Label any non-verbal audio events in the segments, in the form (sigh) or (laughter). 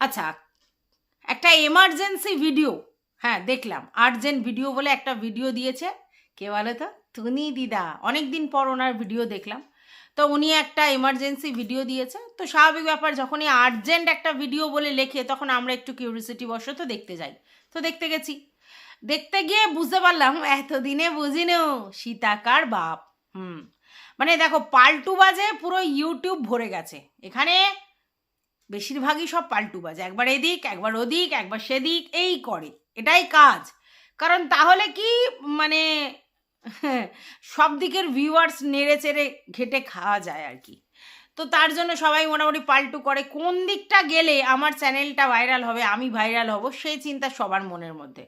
আচ্ছা একটা emergency video হ্যাঁ দেখলাম। আর্জেন্ট ভিডিও বলে একটা ভিডিও দিয়েছে। কে বলো তো? টুনি দিদা। অনেক দিন পর ওনার ভিডিও দেখলাম। তো উনি একটা এমার্জেন্সি ভিডিও দিয়েছে। তো স্বাভাবিক ব্যাপার, যখনই আর্জেন্ট একটা ভিডিও বলে লেখে, তখন আমরা একটু কিউরিসিটি বশত দেখতে যাই। তো দেখতে গেছি। দেখতে গিয়ে বুঝতে পারলাম, এতদিনে বুঝিনো। সীতাকার বাপ। হুম। মানে দেখো, পাল্টু বাজে পুরো ইউটিউব ভরে গেছে। এখানে বেশিরভাগই সব পাল্টু বাজে। একবার এদিক, একবার ওদিক, একবার সেদিক, এই করে। এটাই কাজ। কারণ তাহলে কি মানে (laughs) সব দিকের ভিউয়ার্স নেড়ে চেড়ে ঘেটে খাওয়া যায় আর কি। তো তার জন্য সবাই মোটামুটি পাল্টু করে। কোন দিকটা গেলে আমার চ্যানেলটা ভাইরাল হবে, আমি ভাইরাল হব, সেই চিন্তা সবার মনের মধ্যে।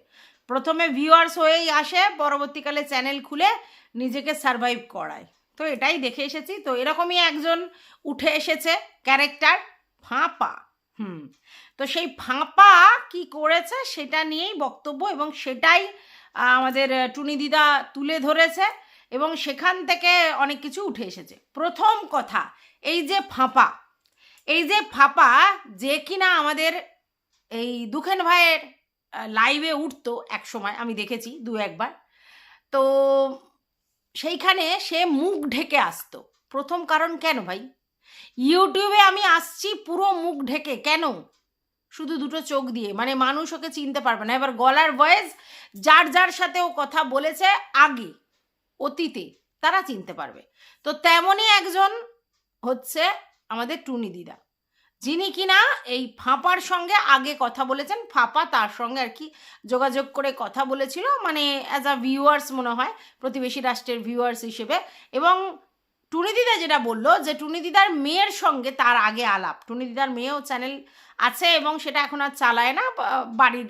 প্রথমে ভিউয়ার্স হয়েই আসে, পরবর্তীকালে চ্যানেল খুলে নিজেকে সারভাইভ করায়। তো এটাই দেখে এসেছি। তো এরকমই একজন উঠে এসেছে ক্যারেক্টার ফাঁপা হুম তো সেই ফাঁপা কি করেছে সেটা নিয়েই বক্তব্য এবং সেটাই আমাদের আহ, টুনি দিদা তুলে ধরেছে এবং সেখান থেকে অনেক কিছু উঠে এসেছে। প্রথম কথা এই যে ফাঁপা এই যে ফাঁপা যে কিনা আমাদের এই দুখেন ভাইয়ের লাইভে উঠতো এক সময় আমি দেখেছি দু একবার তো সেইখানে সে মুখ ঢেকে আসতো। প্রথম কারণ কেন ভাই? ইউটিউবে আমি আসছি পুরো মুখ ঢেকে, কেন? শুধু দুটো চোখ দিয়ে মানে মানুষ ওকে চিনতে পারবে না। এবার গলার ভয়েস যার যার সাথে ও কথা বলেছে আগে, অতীতে, তারা চিনতে পারবে। তো তেমনই একজন হচ্ছে আমাদের টুনি দিদা, যিনি কিনা এই ফাঁপার সঙ্গে আগে কথা বলেছেন। ফাঁপা তার সঙ্গে আর কি যোগাযোগ করে কথা বলেছিল মানে অ্যাজ আ ভিউয়ার্স মনে হয়, প্রতিবেশী রাষ্ট্রের ভিউয়ার্স হিসেবে। এবং টুনি দিদা যেটা বলল যে টুনি দিদার মেয়ের সঙ্গে তার আগে আলাপ। টুনি দিদার মেয়েও চ্যানেল আছে এবং সেটা এখন আর চালায় না বাড়ির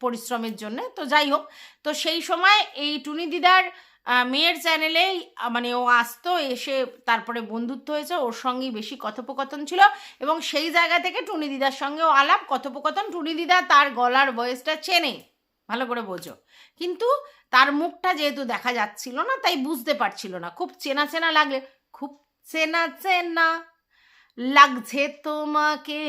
পরিশ্রমের জন্য। তো যাই হোক, তো সেই সময় এই টুনি দিদার মেয়ের চ্যানেলেই মানে ও আসতো, এসে তারপরে বন্ধুত্ব হয়েছে, ওর সঙ্গেই বেশি কথোপকথন ছিল এবং সেই জায়গা থেকে টুনি দিদার সঙ্গেও আলাপ, কথোপকথন টুনি দিদা তার গলার ভয়েসটা চেনে, ভালো করে বোঝো। কিন্তু তার মুখটা যেহেতু দেখা যাচ্ছিল না, তাই বুঝতে পারছিল না। খুব চেনা চেনা লাগলে চেনা চেনা। লাগছে তোমাকে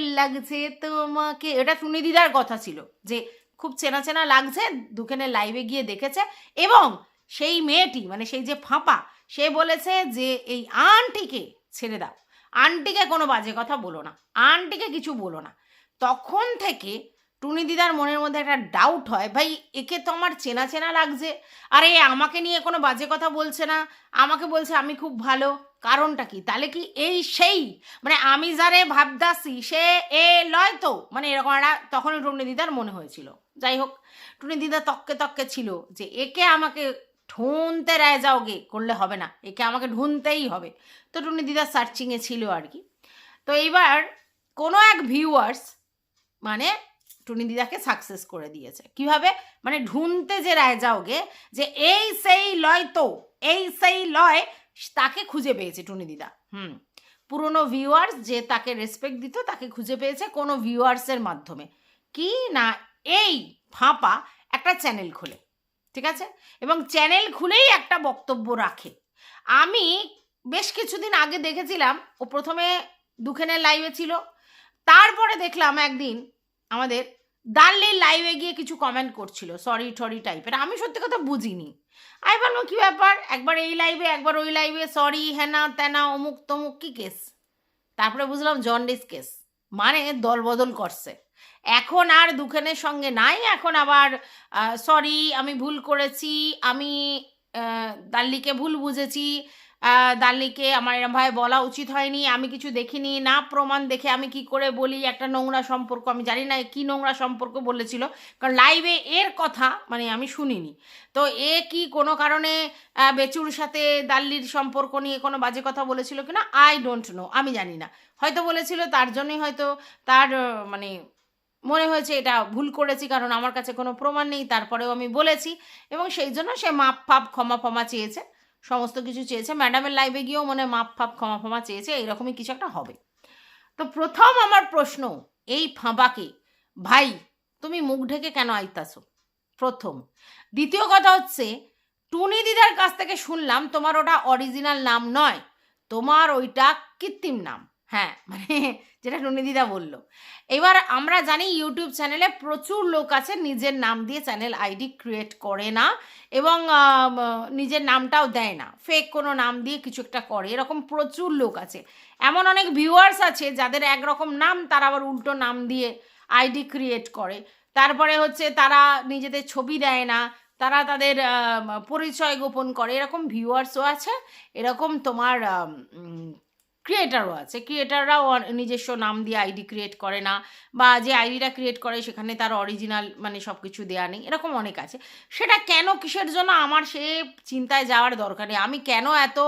লাগছে তোমাকে। এটা টুনি দিদার কথা ছিল যে, খুব চেনা চেনা লাগছে, দুখানে লাইভে গিয়ে দেখেছে এবং সেই মেয়েটি মানে সেই যে ফাঁপা, সে বলেছে যে, এই আন্টিকে ছেড়ে দাও। আন্টিকে কোনো বাজে কথা বলো না। আন্টিকে কিছু বলো না। তখন থেকে টুনি দিদার মনের মধ্যে একটা ডাউট হয়, ভাই, একে তো আমার চেনা চেনা লাগছে। আরে, আমাকে নিয়ে কোনো বাজে কথা বলছে না। আমাকে বলছে আমি খুব ভালো। কারণটা কি? তাহলে কি এই সেই? মানে আমি যারে ভাবদাসি সে এ লয় তো? মানে এরকম একটা তখনই টুনি দিদার মনে হয়েছিল। যাই হোক, টুনি দিদা তককে তককে ছিল যে, একে আমাকে ঢুনতে রায় যাওগে, করলে হবে না। একে আমাকে ঢুনতেই হবে। তো টুনি দিদা সার্চিংয়ে ছিল আর কি। তো এইবার কোনো এক ভিউয়ার্স মানে টুনি দিদাকে সাকসেস করে দিয়েছে। কীভাবে? মানে ঢুনতে যে রায় যাওগে যে এই সেই লয় তো, এই সেই লয়, তাকে খুঁজে পেয়েছে টুনি দিদা হুম। পুরনো ভিউয়ার্স যে তাকে রেসপেক্ট দিত, তাকে খুঁজে পেয়েছে কোনো ভিউয়ার্সের মাধ্যমে। কি না এই ফাঁপা একটা চ্যানেল খোলে, ঠিক আছে? এবং চ্যানেল খুলেই একটা বক্তব্য রাখে। আমি বেশ কিছুদিন আগে দেখেছিলাম, ও প্রথমে দুখানের লাইভে ছিল, তারপরে দেখলাম একদিন আমাদের দাল্লির লাইভে গিয়ে কিছু কমেন্ট করছিল সরি টরি টাইপের আমি সত্যি কথা বুঝিনি। আমি বললাম, কী ব্যাপার? একবার এই লাইভে একবার ওই লাইভে সরি হ্যানা ত্যানা অমুক, তমুক, কী কেস তারপরে বুঝলাম জন্ডিস কেস মানে দলবদল করছে। এখন আর দুখানের সঙ্গে নাই, এখন আবার সরি আমি ভুল করেছি, আমি দাল্লিকে ভুল বুঝেছি আহ, দাল্লিকে আমার এরমভাবে বলা উচিত হয়নি আমি কিছু দেখিনি না প্রমাণ দেখে আমি কি করে বলি একটা নোংরা সম্পর্ক আমি জানি না কি নোংরা সম্পর্ক বলেছিল কারণ লাইভে এর কথা মানে আমি শুনিনি। তো এ কি কোনো কারণে বেচুর সাথে দাল্লির সম্পর্ক নিয়ে কোনো বাজে কথা বলেছিল কিনা আই ডোন্ট নো আমি জানি না। হয়তো বলেছিল তার জন্যই হয়তো তার মানে মনে হয়েছে এটা ভুল করেছি কারণ আমার কাছে কোনো প্রমাণ নেই তারপরেও আমি বলেছি এবং সেই জন্য সে মাপ ফাপ ক্ষমা ফমা চেয়েছে। সমস্ত কিছু চেয়েছে। ম্যাডামের লাইভে গিয়েও মনে মাপ, ফাপ, ক্ষমা, ফমা চেয়েছে এইরকমই কিছু একটা হবে। তো প্রথম আমার প্রশ্ন, এই ফাঁপাকে ভাই, তুমি মুখ ঢেকে কেন আইতাছো? প্রথম। দ্বিতীয় কথা হচ্ছে, টুনি দিদার কাছ থেকে শুনলাম, তোমার ওটা অরিজিনাল নাম নয়, তোমার ওইটা কৃত্রিম নাম। হ্যাঁ মানে যেটা টুনিদিদা বলল। এবার আমরা জানি ইউটিউব চ্যানেলে প্রচুর লোক আছে, নিজের নাম দিয়ে চ্যানেল আইডি ক্রিয়েট করে না এবং নিজের নামটাও দেয় না। ফেক কোনো নাম দিয়ে কিছু একটা করে, এরকম প্রচুর লোক আছে। এমন অনেক ভিউয়ার্স আছে যাদের একরকম নাম তারা আবার উল্টো নাম দিয়ে আইডি ক্রিয়েট করে। তারপরে হচ্ছে তারা নিজেদের ছবি দেয় না, তারা তাদের পরিচয় গোপন করে। এরকম ভিউয়ার্সও আছে। এরকম তোমার ক্রিয়েটারও আছে। ক্রিয়েটাররাও নিজস্ব নাম দিয়ে আইডি ক্রিয়েট করে না বা যে আইডিটা ক্রিয়েট করে সেখানে তার অরিজিনাল মানে সব কিছু দেওয়া নেই, এরকম অনেক আছে। সেটা কেন, কিসের জন্য আমার সে চিন্তায় যাওয়ার দরকার নেই? আমি কেন এত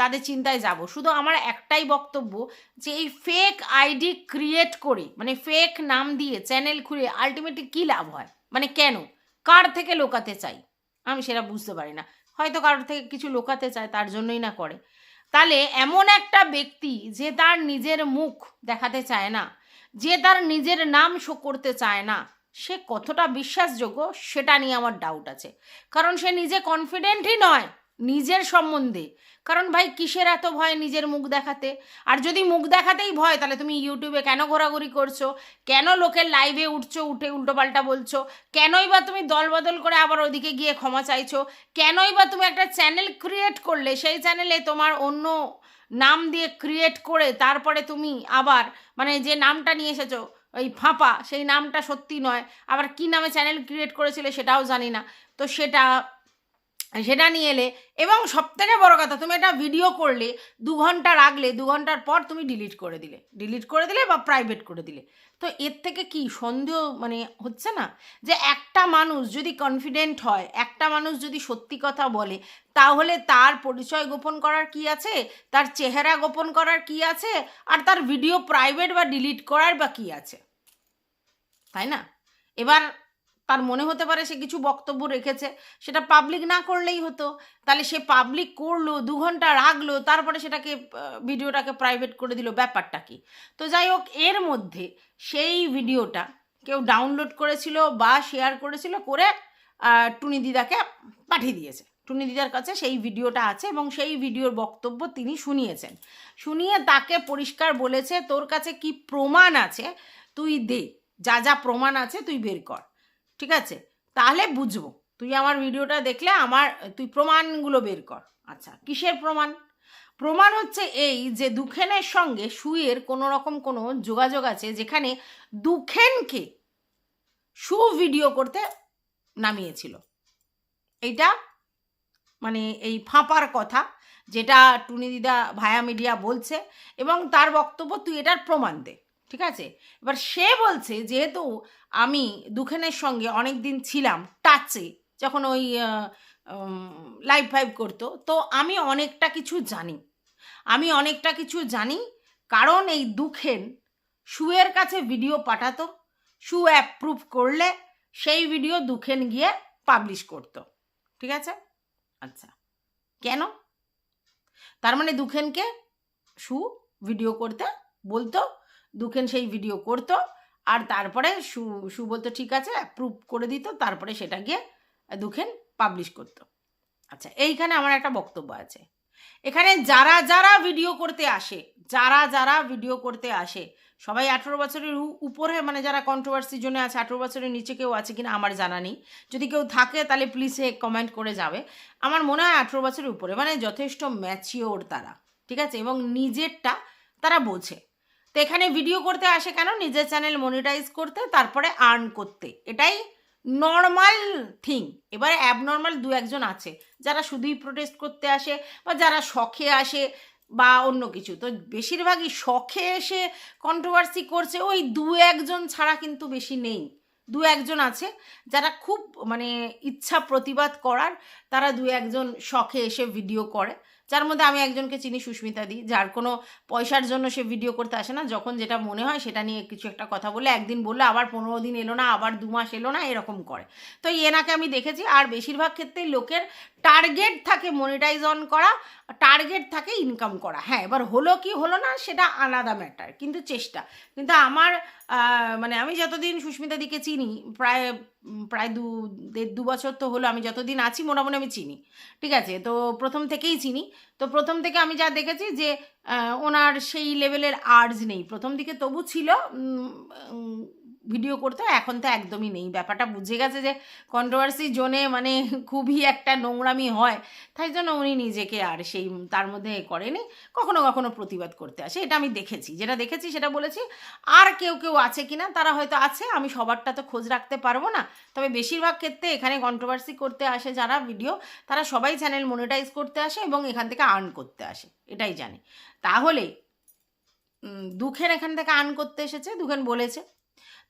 তাদের চিন্তায় যাব? শুধু আমার একটাই বক্তব্য যে এই ফেক আইডি ক্রিয়েট করে মানে ফেক নাম দিয়ে চ্যানেল খুলে আলটিমেটলি কী লাভ হয়? মানে কেন? কার থেকে লোকাতে চাই? আমি সেটা বুঝতে পারি না। হয়তো কারোর থেকে কিছু লোকাতে চায়, তার জন্যই না করে। তাহলে এমন একটা ব্যক্তি যে তার নিজের মুখ দেখাতে চায় না, যে তার নিজের নাম শো করতে চায় না, সে কতটা বিশ্বাসযোগ্য সেটা নিয়ে আমার ডাউট আছে। কারণ সে নিজে কনফিডেন্টই নয়। নিজের সম্বন্ধে। কারণ ভাই, কিসের এত ভয় নিজের মুখ দেখাতে? আর যদি মুখ দেখাতেই ভয়, তাহলে তুমি ইউটিউবে কেন ঘোরাঘুরি করছ? কেন লোকের লাইভে উঠছো, উঠে উল্টোপাল্টা বলছো? কেনই বা তুমি দলবদল করে আবার ওদিকে গিয়ে ক্ষমা চাইছো? কেনই বা তুমি একটা চ্যানেল ক্রিয়েট করলে, সেই চ্যানেলে তোমার অন্য নাম দিয়ে ক্রিয়েট করে তারপরে তুমি আবার মানে যে নামটা নিয়ে এসেছ, ওই ফাঁপা, সেই নামটা সত্যি নয়। আবার কি নামে চ্যানেল ক্রিয়েট করেছিলে সেটাও জানি না। তো সেটা সেটা নিয়ে এলে, এবং সবথেকে বড় কথা, তুমি এটা ভিডিও করলে, দু ঘণ্টা রাখলে, দু ঘণ্টার পর তুমি ডিলিট করে দিলে। ডিলিট করে দিলে বা প্রাইভেট করে দিলে। তো এর থেকে কি সন্দেহ মানে হচ্ছে না? যে একটা মানুষ যদি কনফিডেন্ট হয়, একটা মানুষ যদি সত্যি কথা বলে, তাহলে তার পরিচয় গোপন করার কি আছে? তার চেহারা গোপন করার কি আছে? আর তার ভিডিও প্রাইভেট বা ডিলিট করার বা কি আছে? তাই না? এবার তার মনে হতে পারে সে কিছু বক্তব্য রেখেছে, সেটা পাবলিক না করলেই হতো। তাহলে সে পাবলিক করল, দু ঘণ্টা রাখল, তারপরে সেটাকে ভিডিওটাকে প্রাইভেট করে দিল, ব্যাপারটা কি? তো যাই হোক, এর মধ্যে সেই ভিডিওটা কেউ ডাউনলোড করেছিল বা শেয়ার করেছিল করে টুনি দিদাকে পাঠিয়ে দিয়েছে। টুনি দিদার কাছে সেই ভিডিওটা আছে এবং সেই ভিডিওর বক্তব্য তিনি শুনিয়েছেন। শুনিয়ে তাকে পরিষ্কার বলেছে, তোর কাছে কি প্রমাণ আছে? তুই দে, যা যা প্রমাণ আছে তুই বের কর। ঠিক আছে? তাহলে বুঝব। তুই আমার ভিডিওটা দেখলে আমার, তুই প্রমাণগুলো বের কর। আচ্ছা কিসের প্রমাণ? প্রমাণ হচ্ছে এই যে দুখেনের সঙ্গে সুয়ের কোনো রকম কোনো যোগাযোগ আছে যেখানে দুখেনকে সু ভিডিও করতে নামিয়েছিল। এইটা মানে এই ফাঁপার কথা যেটা টুনি দিদা ভায়া মিডিয়া বলছে এবং তার বক্তব্য তুই এটার প্রমাণ দে। ঠিক আছে? এবার সে বলছে যেহেতু আমি দুখেনের সঙ্গে অনেক দিন ছিলাম, টাচে, যখন ওই লাইভ ফাইভ করতো, তো আমি অনেকটা কিছু জানি। আমি অনেকটা কিছু জানি, কারণ এই দুখেন শুয়ের কাছে ভিডিও পাঠাতো শু অ্যাপ্রুভ করলে সেই ভিডিও দুখেন গিয়ে পাবলিশ করতো। ঠিক আছে? আচ্ছা। কেন? তার মানে দুখেনকে শু ভিডিও করতে বলতো দুখেন সেই ভিডিও করতো। আর তারপরে সু সু বলতো, ঠিক আছে অ্যাপ্রুভ করে দিত। তারপরে সেটা গিয়ে দুখেন পাবলিশ করতো। আচ্ছা এইখানে আমার একটা বক্তব্য আছে। এখানে যারা যারা ভিডিও করতে আসে, যারা যারা ভিডিও করতে আসে, সবাই আঠেরো বছরের উপরে মানে যারা কন্ট্রোভার্সির জন্য আছে, আঠেরো বছরের নিচে কেউ আছে কিনা আমার জানা নেই। যদি কেউ থাকে, তাহলে প্লিজ কমেন্ট করে যাবে। আমার মনে হয় আঠেরো বছরের উপরে মানে যথেষ্ট ম্যাচিওর তারা, ঠিক আছে? এবং নিজেরটা তারা বোঝে। তো এখানে ভিডিও করতে আসে কেন? নিজের চ্যানেল মনিটাইজ করতে, তারপরে আর্ন করতে। এটাই নর্মাল থিং এবারে অ্যাবনর্মাল দু একজন আছে। যারা শুধুই প্রোটেস্ট করতে আসে, বা যারা শখে আসে, বা অন্য কিছু। তো বেশিরভাগই শখে এসে কন্ট্রোভার্সি করছে, ওই দু একজন ছাড়া কিন্তু বেশি নেই। দু একজন আছে, যারা খুব মানে ইচ্ছা প্রতিবাদ করার, তারা দু একজন শখে এসে ভিডিও করে। যার মধ্যে আমি একজনকে চিনি, সুস্মিতা দি, যার কোনো পয়সার জন্য সে ভিডিও করতে আসে না। যখন যেটা মনে হয় সেটা নিয়ে কিছু একটা কথা বলে একদিন বলল, আবার পনেরো দিন এলো না, আবার দু মাস এলো না, এরকম করে। তো এনাকে আমি দেখেছি। আর বেশিরভাগ ক্ষেত্রেই লোকের টার্গেট থাকে মনিটাইজ অন করা টার্গেট থাকে ইনকাম করা। হ্যাঁ এবার হলো কি, হলো না, সেটা আলাদা ম্যাটার কিন্তু চেষ্টা। কিন্তু আমার মানে আমি যতদিন সুস্মিতা দিকে চিনি, প্রায় প্রায় দু, দেড়, দু বছর তো হলো আমি যতদিন আছি, মোটামুটি আমি চিনি, ঠিক আছে? তো প্রথম থেকেই চিনি। তো প্রথম থেকে আমি যা দেখেছি যে ওনার সেই লেভেলের আর্জ নেই। প্রথম দিকে তবু ছিল ভিডিও করতে, এখন তো একদমই নেই। ব্যাপারটা বুঝে গেছে যে কন্ট্রোভার্সি জোনে মানে (laughs) খুবই একটা নোংরামি হয়, তাই জন্য উনি নিজেকে আর সেই তার মধ্যে করেনি, কখনো কখনো প্রতিবাদ করতে আসে, এটা আমি দেখেছি। যেটা দেখেছি সেটা বলেছি, আর কেউ কেউ আছে কিনা, তারা হয়তো আছে, আমি সবারটা তো খোঁজ রাখতে পারব না। তবে বেশিরভাগ ক্ষেত্রে এখানে কন্ট্রোভার্সি করতে আসে যারা ভিডিও, তারা সবাই চ্যানেল মনিটাইজ করতে আসে এবং এখান থেকে আর্ন করতে আসে, এটাই জানি। তাহলে দুখেন এখান থেকে আর্ন করতে এসেছে দুখেন বলেছে।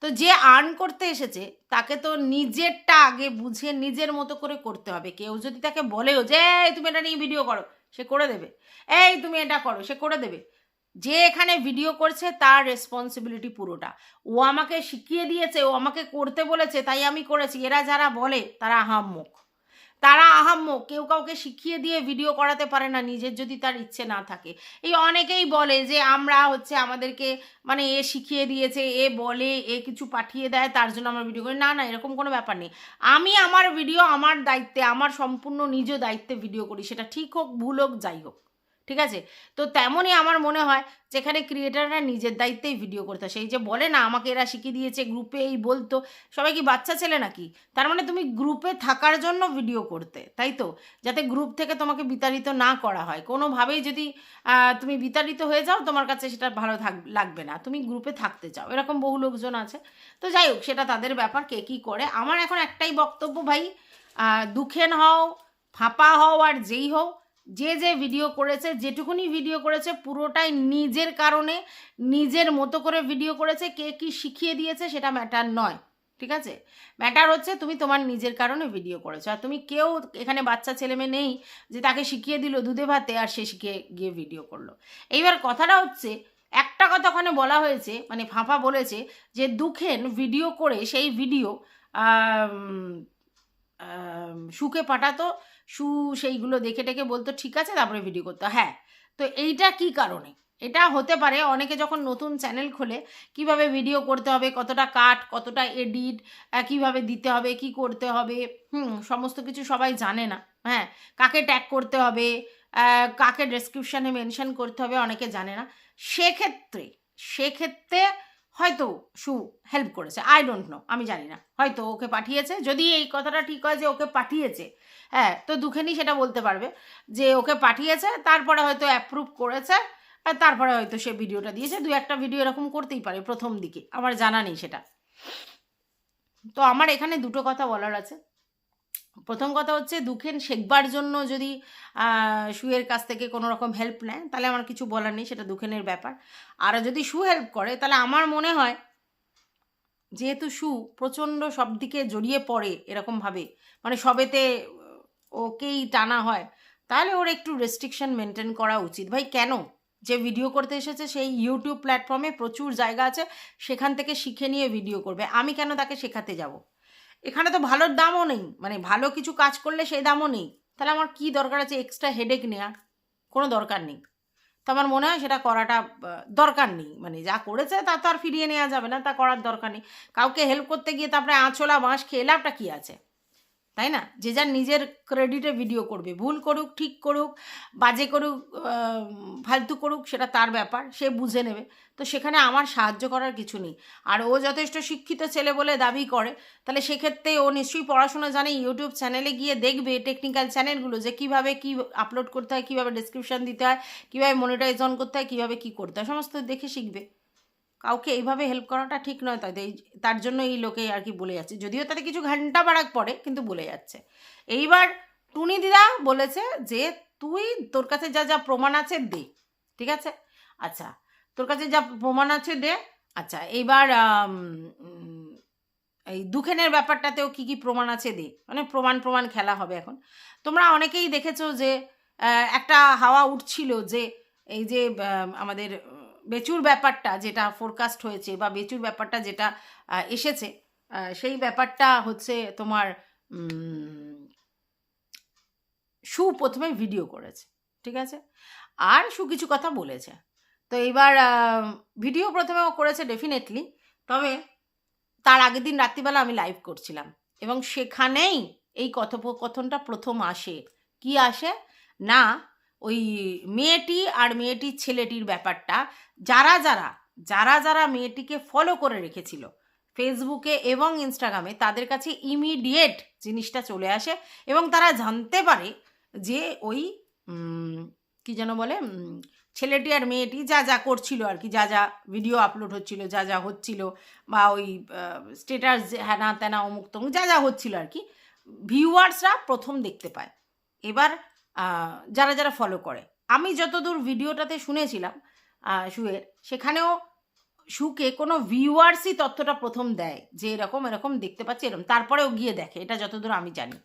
তো যে আর্ন করতে এসেছে তাকে তো নিজেরটা আগে বুঝে নিজের মতো করে করতে হবে। কেউ যদি তাকে বলেও যে "এই, তুমি এটা নিয়ে ভিডিও করো সে করে দেবে। এই তুমি এটা করো সে করে দেবে। যে এখানে ভিডিও করছে তার রেসপন্সিবিলিটি পুরোটা। ও আমাকে শিখিয়ে দিয়েছে ও আমাকে করতে বলেছে তাই আমি করেছি। এরা যারা বলে তারা আহাম্মক তারা আহাম্য কেউ কাউকে শিখিয়ে দিয়ে ভিডিও করাতে পারে না, নিজের যদি তার ইচ্ছে না থাকে। এই অনেকেই বলে যে, আমরা হচ্ছে আমাদেরকে মানে এ শিখিয়ে দিয়েছে, এ বলে, এ কিছু পাঠিয়ে দেয়, তার জন্য আমরা ভিডিও করি। না না, এরকম কোনো ব্যাপার নেই। আমি আমার ভিডিও আমার দায়িত্বে, আমার সম্পূর্ণ নিজ দায়িত্বে ভিডিও করি, সেটা ঠিক হোক, ভুল হোক, যাই হোক। ঠিক আছে? তো তেমনই আমার মনে হয় যেখানে ক্রিয়েটাররা নিজের দায়িত্বেই ভিডিও করতে সেই যে বলে না, আমাকে এরা শিখিয়ে দিয়েছে গ্রুপে এই বলতো, সবাই কি বাচ্চা ছেলে নাকি? তার মানে তুমি গ্রুপে থাকার জন্য ভিডিও করতে, তাই তো? যাতে গ্রুপ থেকে তোমাকে বিতাড়িত না করা হয়। কোনোভাবেই যদি তুমি বিতাড়িত হয়ে যাও, তোমার কাছে সেটা ভালো থাক, লাগবে না। তুমি গ্রুপে থাকতে চাও। এরকম বহু লোকজন আছে। তো যাই হোক, সেটা তাদের ব্যাপার, কে কী করে। আমার এখন একটাই বক্তব্য ভাই দুখেন হও, ফাঁপা হও, আর যেই হও যে যে ভিডিও করেছে, যেটুকুনি ভিডিও করেছে, পুরোটাই নিজের কারণে, নিজের মতো করে ভিডিও করেছে, কে কি শিখিয়ে দিয়েছে সেটা ম্যাটার নয়, ঠিক আছে? ম্যাটার হচ্ছে তুমি তোমার নিজের কারণে ভিডিও করেছ। আর তুমি কেউ এখানে বাচ্চা ছেলে মেয়ে নেই যে তাকে শিখিয়ে দিল দুধে ভাতে আর সে শিখে গিয়ে ভিডিও করল। এইবার কথাটা হচ্ছে, একটা কথা ওখানে বলা হয়েছে মানে ফাঁপা বলেছে যে দুখেন ভিডিও করে সেই ভিডিও সুখে পাঠাতো সু সেইগুলো দেখে টেকে বলতো, ঠিক আছে, তারপরে ভিডিও করতো। হ্যাঁ তো এইটা কি কারণে? এটা হতে পারে অনেকে যখন নতুন চ্যানেল খোলে, কীভাবে ভিডিও করতে হবে, কতটা কাট কতটা এডিট কীভাবে দিতে হবে, কি করতে হবে, হুম, সমস্ত কিছু সবাই জানে না হ্যাঁ কাকে ট্যাগ করতে হবে কাকে ডেসক্রিপশানে মেনশন করতে হবে অনেকে জানে না। সেক্ষেত্রে সেক্ষেত্রে হয়তো সু হেল্প করেছে আই ডোন্ট নো আমি জানি না। হয়তো ওকে পাঠিয়েছে, যদি এই কথাটা ঠিক হয় যে ওকে পাঠিয়েছে হ্যাঁ তো দুখেনি সেটা বলতে পারবে। যে ওকে পাঠিয়েছে, তারপরে হয়তো অ্যাপ্রুভ করেছে, আর তারপরে হয়তো সে ভিডিওটা দিয়েছে। দু একটা ভিডিও এরকম করতেই পারে প্রথম দিকে, আমার জানা নেই সেটা। তো আমার এখানে দুটো কথা বলার আছে। প্রথম কথা হচ্ছে, দুখেন শেখবার জন্য যদি সুয়ের কাছ থেকে কোনো রকম হেল্প নেয়, তাহলে আমার কিছু বলার নেই, সেটা দুখেনের ব্যাপার। আর যদি সু হেল্প করে, তাহলে আমার মনে হয়, যেহেতু সু প্রচণ্ড সব দিকে জড়িয়ে পড়ে এরকমভাবে মানে সবেতে ওকেই টানা হয়। তাহলে ওর একটু রেস্ট্রিকশন মেনটেন করা উচিত। ভাই, কেন? যে ভিডিও করতে এসেছে, সেই ইউটিউব প্ল্যাটফর্মে প্রচুর জায়গা আছে, সেখান থেকে শিখে নিয়ে ভিডিও করবে। আমি কেন তাকে শেখাতে যাব? এখানে তো ভালোর দামও নেই। মানে ভালো কিছু কাজ করলে সেই দামও নেই। তাহলে আমার কি দরকার আছে? এক্সট্রা হেডেক নেওয়ার কোনো দরকার নেই। তো আমার মনে হয় সেটা করাটা দরকার নেই। মানে যা করেছে তা তো আর ফিরিয়ে নেওয়া যাবে না, তা করার দরকার নেই। কাউকে হেল্প করতে গিয়ে তারপরে আঁচলা বাঁশ খেয়ে লাভটা কী আছে? তাই না? যে যার নিজের ক্রেডিটে ভিডিও করবে। ভুল করুক, ঠিক করুক, বাজে করুক ফালতু করুক, সেটা তার ব্যাপার, সে বুঝে নেবে। তো সেখানে আমার সাহায্য করার কিছু নেই। আর ও যথেষ্ট শিক্ষিত ছেলে বলে দাবি করে, তাহলে সেক্ষেত্রে ও নিশ্চয়ই পড়াশোনা জানে ইউটিউব চ্যানেলে গিয়ে দেখবে টেকনিক্যাল চ্যানেলগুলো যে কীভাবে কি আপলোড করতে হয়, কীভাবে ডিসক্রিপশন দিতে হয়, কীভাবে মনিটাইজ অন করতে হয়, কীভাবে কী করতে হয়, সমস্ত দেখে শিখবে। কাউকে এইভাবে হেল্প করাটা ঠিক নয়, তাই এই, তার জন্য এই লোকে আর কি বলে যাচ্ছে। যদিও তাতে কিছু ঘণ্টা বাড়াক পড়ে, কিন্তু বলে যাচ্ছে। এইবার টুনি দিদা বলেছে যে, তুই তোর কাছে যা যা প্রমাণ আছে, দে। ঠিক আছে? আচ্ছা তোর কাছে যা প্রমাণ আছে, দে। আচ্ছা এইবার এই দুখেনের ব্যাপারটাতেও কি কি প্রমাণ আছে, দে। মানে প্রমাণ প্রমাণ খেলা হবে এখন। তোমরা অনেকেই দেখেছ যে একটা হাওয়া উঠছিল যে, এই যে আমাদের বেচুর ব্যাপারটা যেটা ফোরকাস্ট হয়েছে বা বেচুর ব্যাপারটা যেটা এসেছে সেই ব্যাপারটা হচ্ছে তোমার সু প্রথমে ভিডিও করেছে, ঠিক আছে? আর সু কিছু কথা বলেছে। তো এবার ভিডিও প্রথমে ও করেছে ডেফিনেটলি তবে তার আগের দিন রাত্রিবেলা আমি লাইভ করছিলাম এবং সেখানেই এই কথোপকথনটা প্রথম আসে। কি আসে? না ওই মেয়েটি আর মেয়েটির ছেলেটির ব্যাপারটা যারা যারা যারা যারা মেয়েটিকে ফলো করে রেখেছিল ফেসবুকে এবং ইনস্টাগ্রামে তাদের কাছে ইমিডিয়েট জিনিসটা চলে আসে এবং তারা জানতে পারে যে ওই কি যেন বলে ছেলেটি আর মেয়েটি যা যা করছিল আর কি, যা যা ভিডিও আপলোড হচ্ছিল, যা যা হচ্ছিল বা ওই স্টেটাস হ্যানা ত্যানা অমুক তমুক যা যা হচ্ছিল আর কি ভিউয়ার্সরা প্রথম দেখতে পায়। এবার যারা যারা ফলো করে। আমি যতদূর ভিডিওটাতে শুনেছিলাম সুয়ের সেখানেও সুকে কোনো ভিউয়ার্সই তথ্যটা প্রথম দেয় যে এরকম এরকম দেখতে পাচ্ছি, এরকম। তারপরেও গিয়ে দেখে, এটা যতদূর আমি জানি।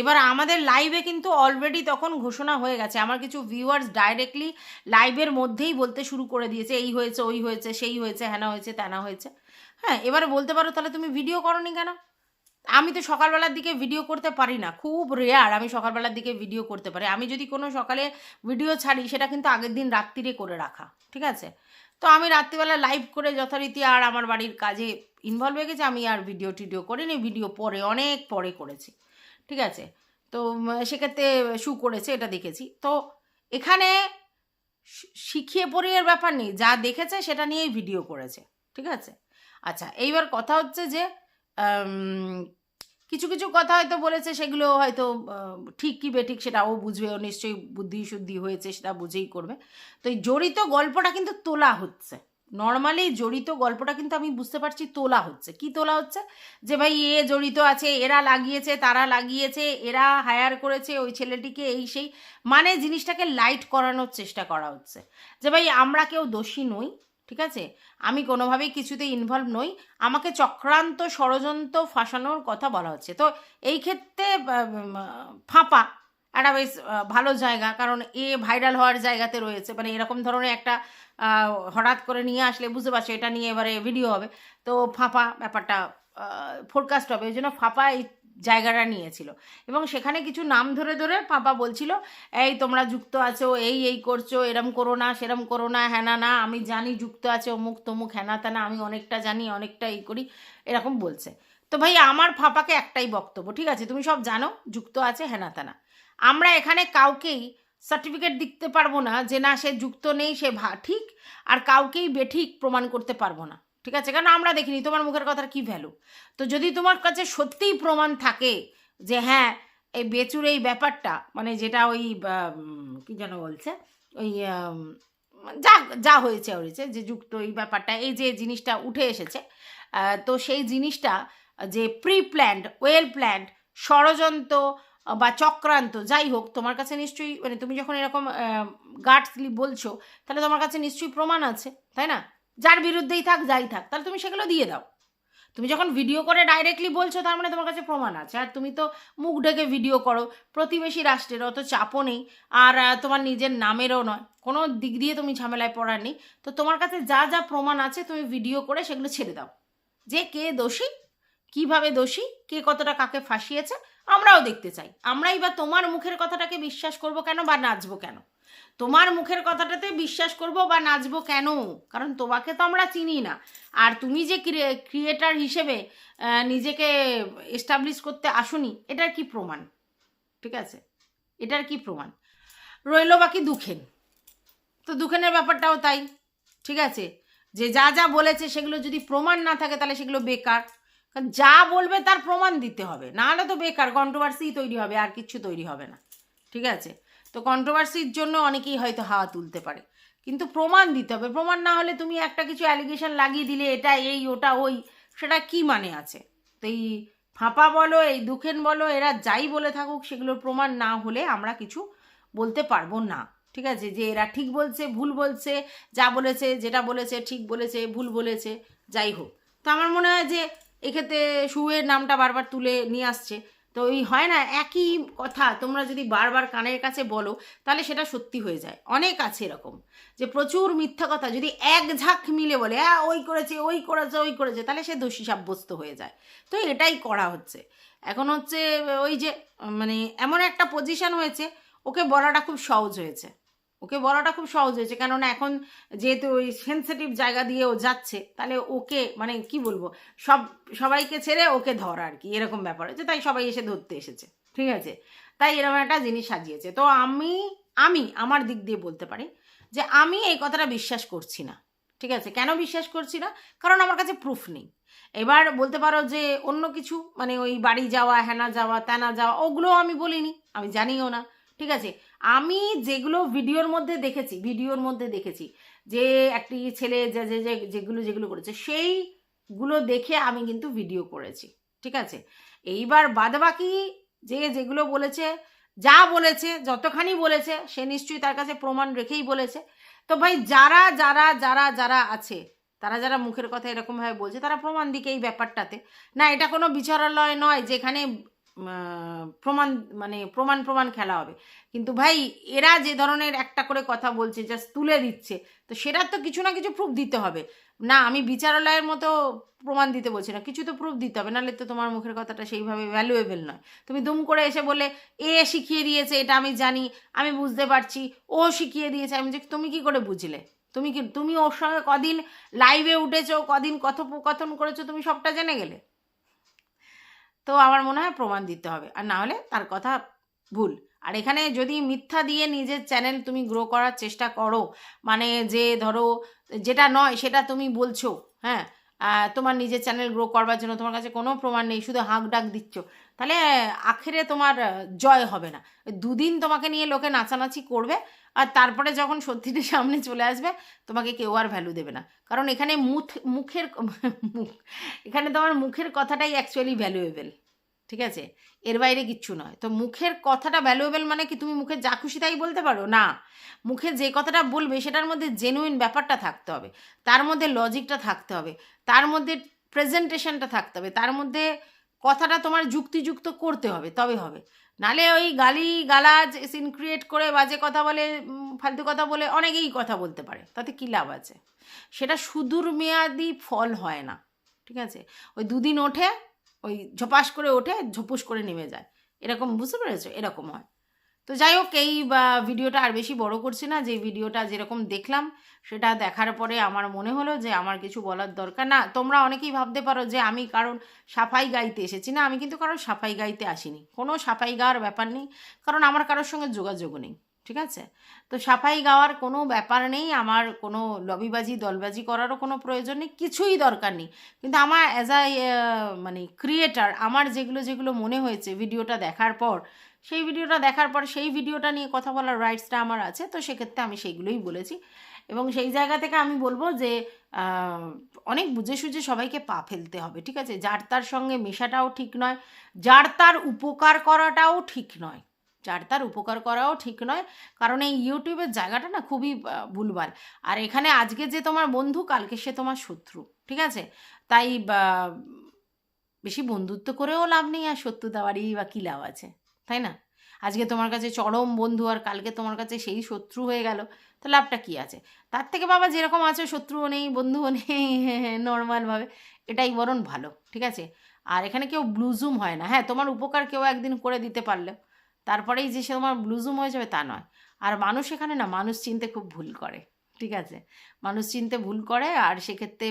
এবার আমাদের লাইভে কিন্তু অলরেডি তখন ঘোষণা হয়ে গেছে। আমার কিছু ভিউয়ার্স ডাইরেক্টলি লাইভের মধ্যেই বলতে শুরু করে দিয়েছে, এই হয়েছে, ওই হয়েছে, সেই হয়েছে হ্যানা হয়েছে ত্যানা হয়েছে। হ্যাঁ এবারে বলতে পারো, তাহলে তুমি ভিডিও করো করনি কেন? আমি তো সকালবেলার দিকে ভিডিও করতে পারি না। খুব রেয়ার আমি সকালবেলার দিকে ভিডিও করতে পারি। আমি যদি কোনো সকালে ভিডিও ছাড়ি, সেটা কিন্তু আগের দিন রাত্রিরে করে রাখা, ঠিক আছে? তো আমি রাত্রিবেলা লাইভ করে যথারীতি আর আমার বাড়ির কাজে ইনভলভ হয়ে গেছে, আমি আর ভিডিও টিডিও করিনি ভিডিও পরে, অনেক পরে করেছি, ঠিক আছে? তো সেক্ষেত্রে শু করেছে, এটা দেখেছি। তো এখানে শিখিয়ে পড়িয়ে ব্যাপার নেই, যা দেখেছে সেটা নিয়েই ভিডিও করেছে, ঠিক আছে? আচ্ছা এইবার কথা হচ্ছে যে কিছু কিছু কথা হয়তো বলেছে, সেগুলো হয়তো ঠিক কি বেঠিক সেটা ও বুঝবে ও নিশ্চয়ই বুদ্ধি শুদ্ধি হয়েছে সেটা বুঝেই করবে। তো এই জড়িত গল্পটা কিন্তু তোলা হচ্ছে। নর্মালি জড়িত গল্পটা কিন্তু আমি বুঝতে পারছি তোলা হচ্ছে। কি তোলা হচ্ছে? যে ভাই এ জড়িত আছে, এরা লাগিয়েছে, তারা লাগিয়েছে, এরা হায়ার করেছে, ওই ছেলেটিকে এই সেই মানে জিনিসটাকে লাইট করানোর চেষ্টা করা হচ্ছে। যে ভাই আমরা কেউ দোষী নই ঠিক আছে? আমি কোনোভাবেই কিছুতে ইনভলভ নই। আমাকে চক্রান্ত ষড়যন্ত্র ফাঁসানোর কথা বলা হচ্ছে। তো এই ক্ষেত্রে ফাঁপা একটা বেশ ভালো জায়গা। কারণ এ ভাইরাল হওয়ার জায়গাতে রয়েছে। মানে এরকম ধরনের একটা হঠাৎ করে নিয়ে আসলে বুঝতে পারছ, এটা নিয়ে এবারে ভিডিও হবে। তো ফাঁপা ব্যাপারটা ফোরকাস্ট হবে। ওই জন্য ফাঁপা এই জায়গাটা নিয়েছিল। এবং সেখানে কিছু নাম ধরে ধরে পাপা বলছিল, এই তোমরা যুক্ত আছো, এই এই করছ, এরম করো না, সেরম করো না হ্যানা না আমি জানি যুক্ত আছে অমুক, তমুক হ্যানা ত্যানা আমি অনেকটা জানি, অনেকটা এই করি। এরকম বলছে। তো ভাই, আমার ফাপাকে একটাই বক্তব্য, ঠিক আছে? তুমি সব জানো, যুক্ত আছে হ্যানা ত্যানা আমরা এখানে কাউকেই সার্টিফিকেট দিতে পারব না যে না, সে যুক্ত নেই, সে ঠিক, আর কাউকেই বেঠিক প্রমাণ করতে পারব না। ঠিক আছে? কারণ আমরা দেখিনি, তোমার মুখের কথার কি ভ্যালু তো যদি তোমার কাছে সত্যিই প্রমাণ থাকে যে হ্যাঁ এই বেচুর এই ব্যাপারটা মানে যেটা ওই কি যেন বলছে? ওই যা যা হয়েছে হয়েছে, যে যুক্ত এই ব্যাপারটা, এই যে জিনিসটা উঠে এসেছে তো সেই জিনিসটা যে প্রি প্ল্যান্ড ওয়েল প্ল্যান্ড ষড়যন্ত্র বা চক্রান্ত, যাই হোক, তোমার কাছে নিশ্চয়ই মানে তুমি যখন এরকম গার্ডসলি বলছো, তাহলে তোমার কাছে নিশ্চয়ই প্রমাণ আছে, তাই না? যার বিরুদ্ধেই থাক, যাই থাক, তাহলে তুমি সেগুলো দিয়ে দাও। তুমি যখন ভিডিও করে ডাইরেক্টলি বলছো, তার মানে তোমার কাছে প্রমাণ আছে। আর তুমি তো মুখ ঢেকে ভিডিও করো, প্রতিবেশী রাষ্ট্রের, অত চাপও নেই। আর তোমার নিজের নামেরও নয়। কোনো দিক দিয়ে তুমি ঝামেলায় পড়ার নেই। তো তোমার কাছে যা যা প্রমাণ আছে, তুমি ভিডিও করে সেগুলো ছেড়ে দাও। যে কে দোষী, কীভাবে দোষী, কে কতটা কাকে ফাঁসিয়েছে, আমরাও দেখতে চাই। আমরাই বা তোমার মুখের কথাটাকে বিশ্বাস করব কেন বা নাচবো কেন? তোমার মুখের কথাটাতে বিশ্বাস করব বা নাচবো কেন? কারণ তোমাকে তো আমরা চিনি না। আর তুমি যে ক্রিয়েটার হিসেবে নিজেকে এস্টাবলিশ করতে আসুনি, এটার কি প্রমাণ? ঠিক আছে? এটার কি প্রমাণ? রইল বাকি দুঃখেন। তো দুঃখেনের ব্যাপারটাও তাই। ঠিক আছে? যে যা যা বলেছে সেগুলো যদি প্রমাণ না থাকে তাহলে সেগুলো বেকার। যা বলবে তার প্রমাণ দিতে হবে। না হলে তো বেকার কন্ট্রোভার্সি তৈরি হবে, আর কিচ্ছু তৈরি হবে না। ঠিক আছে? তো কন্ট্রোভার্সির জন্য অনেকেই হয়তো হাওয়া তুলতে পারে। কিন্তু প্রমাণ দিতে হবে। প্রমাণ না হলে তুমি একটা কিছু অ্যালিগেশন লাগিয়ে দিলে, এটা এই, ওটা ওই, সেটা কি মানে আছে? তো এই ফাঁপা বলো, এই দুখেন বলো, এরা যাই বলে থাকুক, সেগুলোর প্রমাণ না হলে আমরা কিছু বলতে পারব না। ঠিক আছে? যে এরা ঠিক বলছে, ভুল বলছে, যা বলেছে, যেটা বলেছে, ঠিক বলেছে, ভুল বলেছে, যাই হোক। তো আমার মনে হয় যে এক্ষেত্রে শুয়ের নামটা বারবার তুলে নিয়ে আসছে। তো ওই হয় না, একই কথা, তোমরা যদি বারবার কানের কাছে বলো, তাহলে সেটা সত্যি হয়ে যায়। অনেক আছে এরকম যে প্রচুর মিথ্যা কথা, যদি এক ঝাঁক মিলে বলে হ্যাঁ ওই করেছে ওই করেছে ওই করেছে তাহলে সে দোষী সাব্যস্ত হয়ে যায়। তো এটাই করা হচ্ছে। এখন হচ্ছে ওই যে মানে এমন একটা পজিশন হয়েছে, ওকে বলাটা খুব সহজ হয়েছে। ওকে বলাটা খুব সহজ হয়েছে, কেননা এখন যেহেতু ওই সেন্সিটিভ জায়গা দিয়ে ও যাচ্ছে, তাহলে ওকে মানে কি বলব, সব, সবাইকে ছেড়ে ওকে ধর আর কি, এরকম ব্যাপার হচ্ছে তাই সবাই এসে ধরতে এসেছে, ঠিক আছে? তাই এরকম একটা জিনিস সাজিয়েছে, তো আমি আমি আমার দিক দিয়ে বলতে পারি যে আমি এই কথাটা বিশ্বাস করছি না, ঠিক আছে? কেন বিশ্বাস করছি না? কারণ আমার কাছে প্রুফ নেই। এবার বলতে পারো যে অন্য কিছু মানে ওই বাড়ি যাওয়া হ্যানা যাওয়া ত্যানা যাওয়া ওগুলো আমি বলিনি, আমি জানিও না, ঠিক আছে? আমি যেগুলো ভিডিওর মধ্যে দেখেছি, ভিডিওর মধ্যে দেখেছি, যে একটি ছেলে যে যে যেগুলো যেগুলো করেছে, সেইগুলো দেখে আমি কিন্তু ভিডিও করেছি, ঠিক আছে? এইবার বাদবাকি যে, যেগুলো বলেছে, যা বলেছে, যতখানি বলেছে, সে নিশ্চয়ই তার কাছে প্রমাণ রেখেই বলেছে। তো ভাই, যারা যারা যারা যারা আছে, তারা যারা মুখের কথা এরকমভাবে বলছে, তারা প্রমাণ দিকে এই ব্যাপারটাতে। না, এটা কোনো বিচারালয় নয়, যেখানে প্রমাণ মানে প্রমাণ প্রমাণ খেলা হবে। কিন্তু ভাই, এরা যে ধরনের একটা করে কথা বলছে জাস্ট তুলে দিচ্ছে, তো সেটার তো কিছু না কিছু প্রুফ দিতে হবে। না, আমি বিচারালয়ের মতো প্রমাণ দিতে বলছি না, কিছু তো প্রুফ দিতে হবে, নাহলে তো তোমার মুখের কথাটা সেইভাবে ভ্যালুয়েবল নয়। তুমি দুম করে এসে বলে এ শিখিয়ে দিয়েছে, এটা আমি জানি, আমি বুঝতে পারছি, ও শিখিয়ে দিয়েছে। আমি যে তুমি কি করে বুঝলে? তুমি কি, তুমি ওর সঙ্গে কদিন লাইভে উঠেছো, কদিন কথোপকথন করেছ, তুমি সবটা জেনে গেলে? তো আমার মনে হয় প্রমাণ দিতে হবে। আর না হলে তার কথা ভুল। আর এখানে যদি মিথ্যা দিয়ে নিজের চ্যানেল তুমি গ্রো করার চেষ্টা করো মানে যে ধরো যেটা নয় সেটা তুমি বলছো হ্যাঁ তোমার নিজের চ্যানেল গ্রো করবার জন্য তোমার কাছে কোনো প্রমাণ নেই, শুধু হাঁক ডাক দিচ্ছ, তাহলে আখেরে তোমার জয় হবে না। দুদিন তোমাকে নিয়ে লোকে নাচানাচি করবে আর তারপরে যখন সত্যিটা সামনে চলে আসবে, তোমাকে কেউ আর ভ্যালু দেবে না। কারণ এখানে মুখ মুখের মুখ, এখানে তোমার মুখের কথাটাই অ্যাকচুয়ালি ভ্যালুয়েবেল ঠিক আছে? এর বাইরে কিচ্ছু নয়। তো মুখের কথাটা ভ্যালুয়েবল মানে কি তুমি মুখে যা খুশি তাই বলতে পারো? না। মুখে যে কথাটা বলবে সেটার মধ্যে জেনুইন ব্যাপারটা থাকতে হবে। তার মধ্যে লজিকটা থাকতে হবে। তার মধ্যে প্রেজেন্টেশনটা থাকতে হবে। তার মধ্যে কথাটা তোমার যুক্তিযুক্ত করতে হবে, তবে হবে। নালে ওই গালি গালাজ সিন ক্রিয়েট করে বাজে কথা বলে ফালতু কথা বলে অনেকেই কথা বলতে পারে, তাতে কী লাভ আছে? সেটা সুদূর মেয়াদি ফল হয় না, ঠিক আছে? ওই দুদিন ওঠে, ওই ঝোপাস করে ওঠে, ঝোপুস করে নেমে যায়। এরকম বুঝতে পেরেছ? এরকম হয়। তো যাই হোক, এই ভিডিওটা আর বেশি বড় করছি না। যে ভিডিওটা যেরকম দেখলাম, সেটা দেখার পরে আমার মনে হলো যে আমার কিছু বলার দরকার না। তোমরা অনেকেই ভাবতে পারো যে আমি কারণ সাফাই গাইতে এসেছি। না, আমি কিন্তু কারোর সাফাই গাইতে আসিনি। কোনো সাফাই গাওয়ার ব্যাপার নেই, কারণ আমার কারোর সঙ্গে যোগাযোগ নেই, ঠিক আছে? তো সাফাই গাওয়ার কোনো ব্যাপার নেই, আমার কোনো লবিবাজি, দলবাজি করারও কোনো প্রয়োজন নেই, কিছুই দরকার নেই। কিন্তু আমার অ্যাজ আ মানে ক্রিয়েটার আমার যেগুলো যেগুলো মনে হয়েছে ভিডিওটা দেখার পর সেই ভিডিওটা দেখার পর সেই ভিডিওটা নিয়ে কথা বলার রাইটসটা আমার আছে, তো সেক্ষেত্রে আমি সেইগুলোই বলেছি। এবং সেই জায়গা থেকে আমি বলব যে অনেক বুঝে সুঝে সবাইকে পা ফেলতে হবে, ঠিক আছে? যার তার সঙ্গে মেশাটাও ঠিক নয়, যার তার উপকার করাটাও ঠিক নয়, যার তার উপকার করাও ঠিক নয়, কারণ এই ইউটিউবের জায়গাটা না খুবই ভুলভাল। আর এখানে আজকে যে তোমার বন্ধু, কালকে সে তোমার শত্রু, ঠিক আছে? তাই বেশি বন্ধুত্ব করেও লাভ নেই আর শত্রু দেওয়ারই বা কী লাভ আছে? তাই না? আজকে তোমার কাছে চরম বন্ধু আর কালকে তোমার কাছে সেই শত্রু হয়ে গেল, তো লাভটা কী আছে? তার থেকে বাবা যেরকম আছে, শত্রুও নেই, বন্ধুও নেই (laughs) নর্মালভাবে এটাই বরং ভালো, ঠিক আছে? আর এখানে কেউ ব্লুজুম হয় না। হ্যাঁ তোমার উপকার কেউ একদিন করে দিতে পারলে তারপরেই যে সে তোমার ব্লুজুম হয়ে যাবে তা নয়। আর মানুষ এখানে না, মানুষ চিনতে খুব ভুল করে, ঠিক আছে? মানুষ চিনতে ভুল করে, আর সেক্ষেত্রে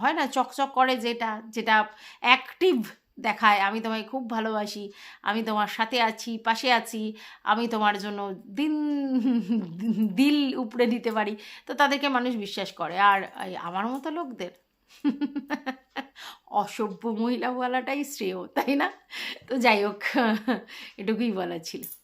হয় না, চকচক করে যেটা যেটা অ্যাক্টিভ দেখায়, আমি তোমায় খুব ভালোবাসি, আমি তোমার সাথে আছি, পাশে আছি, আমি তোমার জন্য দিন, দিল উপড়ে দিতে পারি। তো তাদেরকে মানুষ বিশ্বাস করে। আর আমার মতো লোকদের অসভ্য মহিলা বলাটাই শ্রেয়, তাই না? তো যাই হোক, এটুকুই বলা ছিল।